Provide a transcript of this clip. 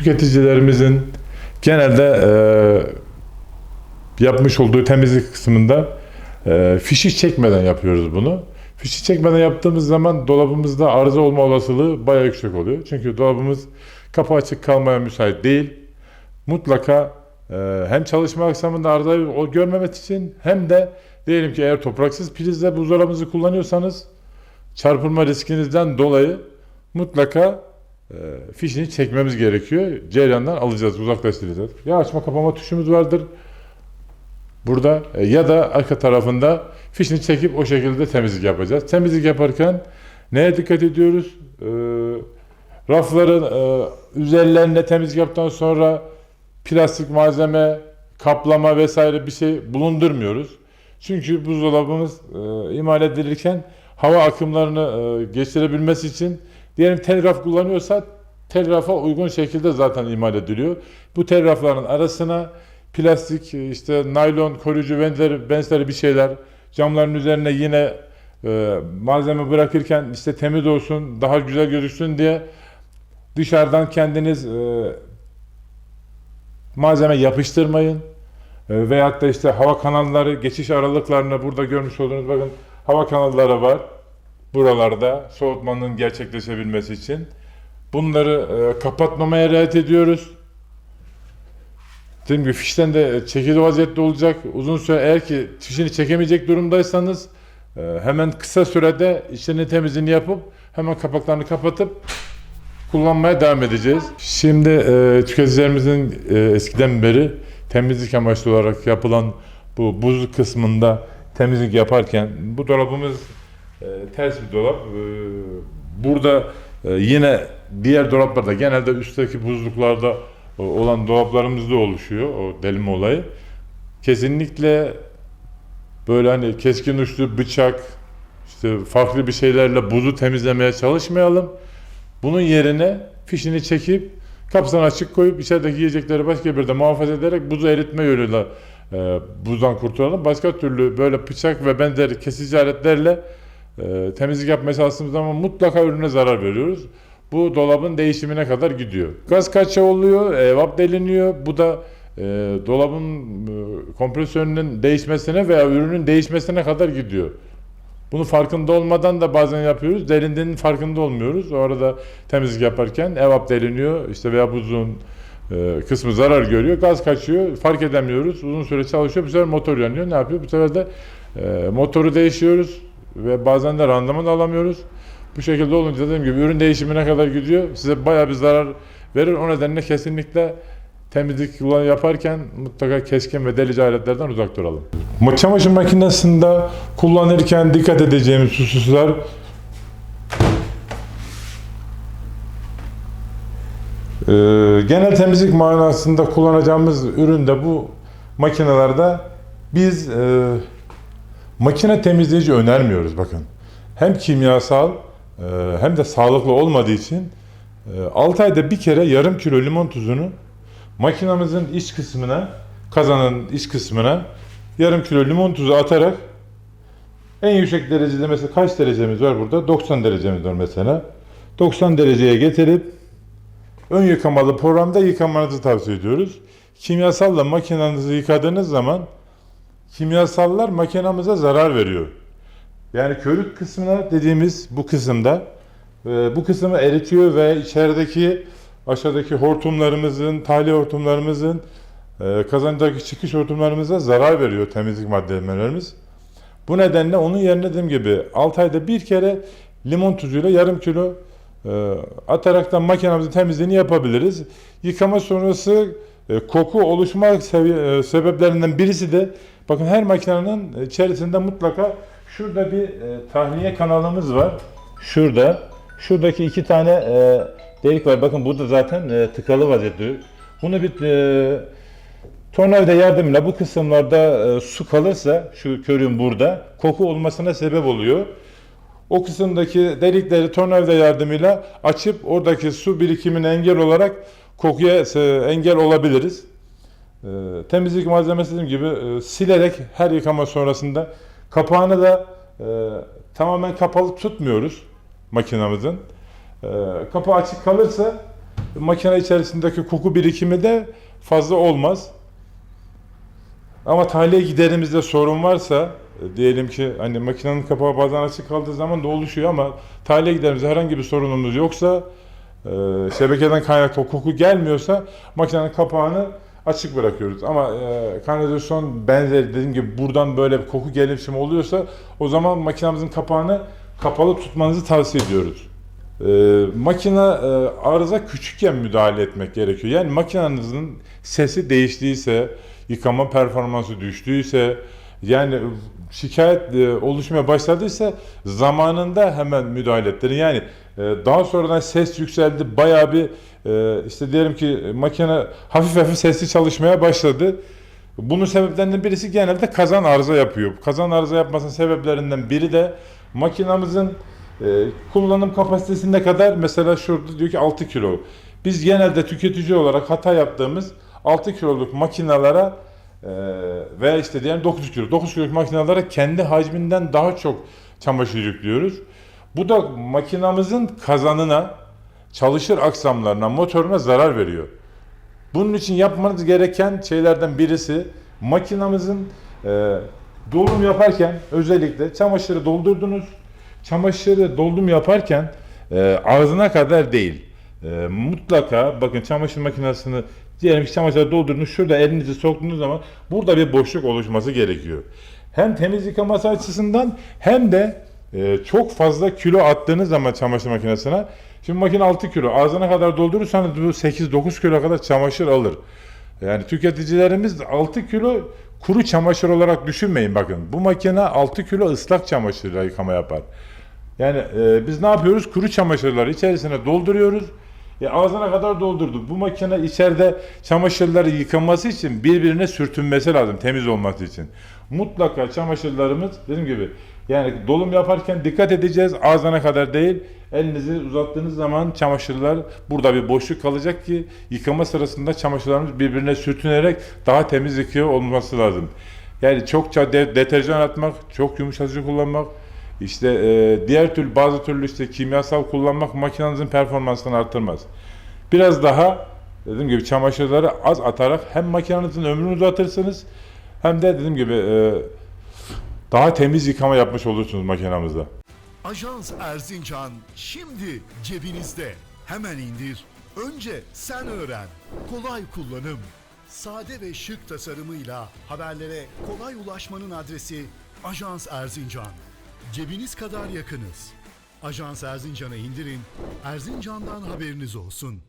tüketicilerimizin genelde e, yapmış olduğu temizlik kısmında e, fişi çekmeden yapıyoruz bunu. Fişi çekmeden yaptığımız zaman dolabımızda arıza olma olasılığı bayağı yüksek oluyor. Çünkü dolabımız kapı açık kalmaya müsait değil. Mutlaka e, hem çalışma aksamında arızayı o görmemek için hem de diyelim ki eğer topraksız prizle buzdolabınızı kullanıyorsanız çarpılma riskinizden dolayı mutlaka fişini çekmemiz gerekiyor. Cereyandan alacağız, uzaklaştıracağız. Ya açma kapama tuşumuz vardır. Burada e, ya da arka tarafında fişini çekip o şekilde temizlik yapacağız. Temizlik yaparken neye dikkat ediyoruz? E, rafların e, üzerlerine temizlik yaptıktan sonra plastik malzeme, kaplama vesaire bir şey bulundurmuyoruz. Çünkü buzdolabımız e, imal edilirken hava akımlarını e, geçirebilmesi için diyelim tel raf kullanıyorsa tel rafa uygun şekilde zaten imal ediliyor. Bu tel rafların arasına plastik e, işte naylon koruyucu benzeri, benzeri bir şeyler camların üzerine yine e, malzeme bırakırken işte temiz olsun daha güzel gözüksün diye dışarıdan kendiniz e, malzeme yapıştırmayın. E, veyahut da işte hava kanalları geçiş aralıklarını burada görmüş olduğunuz bakın hava kanalları var buralarda soğutmanın gerçekleşebilmesi için. Bunları e, kapatmamaya riayet ediyoruz. Dediğim gibi fişten de çekili vaziyette olacak. Uzun süre eğer ki fişini çekemeyecek durumdaysanız e, hemen kısa sürede içlerini temizliğini yapıp hemen kapaklarını kapatıp kullanmaya devam edeceğiz. Şimdi e, tüketicilerimizin e, eskiden beri temizlik amaçlı olarak yapılan bu buz kısmında temizlik yaparken bu dolabımız e, ters bir dolap. E, burada e, yine diğer dolaplarda genelde üstteki buzluklarda e, olan dolaplarımızda oluşuyor o delme olayı. Kesinlikle böyle hani keskin uçlu bıçak işte farklı bir şeylerle buzu temizlemeye çalışmayalım. Bunun yerine fişini çekip kapısını açık koyup içerideki yiyecekleri başka bir de muhafaza ederek buzu eritme yoluyla e, buzdan kurtulalım. Başka türlü böyle bıçak ve benzeri kesici aletlerle e, temizlik yapmaya çalıştığımız zaman mutlaka ürüne zarar veriyoruz. Bu dolabın değişimine kadar gidiyor. Gaz kaçağı oluyor, evap deliniyor. Bu da e, dolabın e, kompresörünün değişmesine veya ürünün değişmesine kadar gidiyor. Bunu farkında olmadan da bazen yapıyoruz. Delindiğinin farkında olmuyoruz. O arada temizlik yaparken evap deliniyor işte veya buzun e, kısmı zarar görüyor. Gaz kaçıyor. Fark edemiyoruz. Uzun süre çalışıyor. Bu sefer motor yanıyor. Ne yapıyor? Bu sefer de e, motoru değişiyoruz ve bazen de randıman alamıyoruz. Bu şekilde olunca dediğim gibi ürün değişimine kadar gidiyor. Size bayağı bir zarar verir. O nedenle kesinlikle temizlik kullanı yaparken mutlaka keskin ve delici aletlerden uzak duralım. Çamaşır makinesinde kullanırken dikkat edeceğimiz hususlar Ee, genel temizlik manasında kullanacağımız üründe bu makinelerde biz e, makine temizleyici önermiyoruz bakın. Hem kimyasal e, hem de sağlıklı olmadığı için e, 6 ayda bir kere yarım kilo limon tuzunu makinamızın iç kısmına, kazanın iç kısmına yarım kilo limon tuzu atarak en yüksek derecede mesela kaç derecemiz var burada? 90 derecemiz var mesela. 90 dereceye getirip ön yıkamalı programda yıkamanızı tavsiye ediyoruz. Kimyasalla makinenizi yıkadığınız zaman kimyasallar makinamıza zarar veriyor. Yani körük kısmına dediğimiz bu kısımda e, bu kısmı eritiyor ve içerideki aşağıdaki hortumlarımızın, tahliye hortumlarımızın e, kazancdaki çıkış hortumlarımıza zarar veriyor temizlik maddelerimiz. Bu nedenle onun yerine dediğim gibi 6 ayda bir kere limon tuzuyla yarım kilo e, ataraktan makinamızın temizliğini yapabiliriz. Yıkama sonrası koku oluşma sebeplerinden birisi de bakın her makinenin içerisinde mutlaka şurada bir e, tahliye kanalımız var. Şurada. Şuradaki iki tane e, delik var. Bakın burada zaten e, tıkalı vaziyette. Bunu bir e, tornavida yardımıyla bu kısımlarda e, su kalırsa şu körüğün burada koku olmasına sebep oluyor. O kısımdaki delikleri tornavida yardımıyla açıp oradaki su birikimine engel olarak kokuya e, engel olabiliriz. E, temizlik malzemesi dediğim gibi e, silerek her yıkama sonrasında kapağını da e, tamamen kapalı tutmuyoruz makinamızın. E, kapağı açık kalırsa makine içerisindeki koku birikimi de fazla olmaz. Ama tahliye giderimizde sorun varsa e, diyelim ki hani makinenin kapağı bazen açık kaldığı zaman da oluşuyor ama tahliye giderimizde herhangi bir sorunumuz yoksa e, şebekeden kaynaklı koku gelmiyorsa makinenin kapağını açık bırakıyoruz. Ama e, kanalizasyon benzeri dediğim gibi buradan böyle bir koku gelişimi oluyorsa o zaman makinemizin kapağını kapalı tutmanızı tavsiye ediyoruz. E, makine e, arıza küçükken müdahale etmek gerekiyor. Yani makinenizin sesi değiştiyse, yıkama performansı düştüyse, yani şikayet e, oluşmaya başladıysa zamanında hemen müdahale ettirin. Yani e, daha sonradan ses yükseldi, bayağı bir e, işte diyelim ki makine hafif hafif sesli çalışmaya başladı. Bunun sebeplerinden birisi genelde kazan arıza yapıyor. Kazan arıza yapmasının sebeplerinden biri de makinamızın e, kullanım kapasitesi ne kadar? Mesela şurada diyor ki 6 kilo. Biz genelde tüketici olarak hata yaptığımız 6 kiloluk makinalara e, veya işte diyelim 9 kilo. 9 kiloluk makinalara kendi hacminden daha çok çamaşır yüklüyoruz. Bu da makinamızın kazanına, çalışır aksamlarına, motoruna zarar veriyor. Bunun için yapmanız gereken şeylerden birisi makinamızın e, dolum yaparken özellikle çamaşırı doldurdunuz. Çamaşırı doldum yaparken e, ağzına kadar değil. E, mutlaka bakın çamaşır makinesini diyelim ki çamaşırı doldurdunuz. Şurada elinizi soktuğunuz zaman burada bir boşluk oluşması gerekiyor. Hem temiz yıkaması açısından hem de e, çok fazla kilo attığınız zaman çamaşır makinesine Şimdi makine 6 kilo. Ağzına kadar doldurursanız bu 8-9 kilo kadar çamaşır alır. Yani tüketicilerimiz 6 kilo kuru çamaşır olarak düşünmeyin bakın. Bu makine 6 kilo ıslak çamaşırla yıkama yapar. Yani e, biz ne yapıyoruz? Kuru çamaşırları içerisine dolduruyoruz. E, ağzına kadar doldurduk. Bu makine içeride çamaşırları yıkanması için birbirine sürtünmesi lazım temiz olması için. Mutlaka çamaşırlarımız dediğim gibi yani dolum yaparken dikkat edeceğiz ağzına kadar değil. Elinizi uzattığınız zaman çamaşırlar burada bir boşluk kalacak ki yıkama sırasında çamaşırlarımız birbirine sürtünerek daha temiz yıkıyor olması lazım. Yani çokça de- deterjan atmak, çok yumuşatıcı kullanmak, işte e, diğer türlü bazı türlü işte kimyasal kullanmak makinenizin performansını arttırmaz. Biraz daha dediğim gibi çamaşırları az atarak hem makinenizin ömrünü uzatırsınız hem de dediğim gibi e, daha temiz yıkama yapmış olursunuz makinamızda. Ajans Erzincan şimdi cebinizde. Hemen indir. Önce sen öğren. Kolay kullanım. Sade ve şık tasarımıyla haberlere kolay ulaşmanın adresi Ajans Erzincan. Cebiniz kadar yakınız. Ajans Erzincan'ı indirin. Erzincan'dan haberiniz olsun.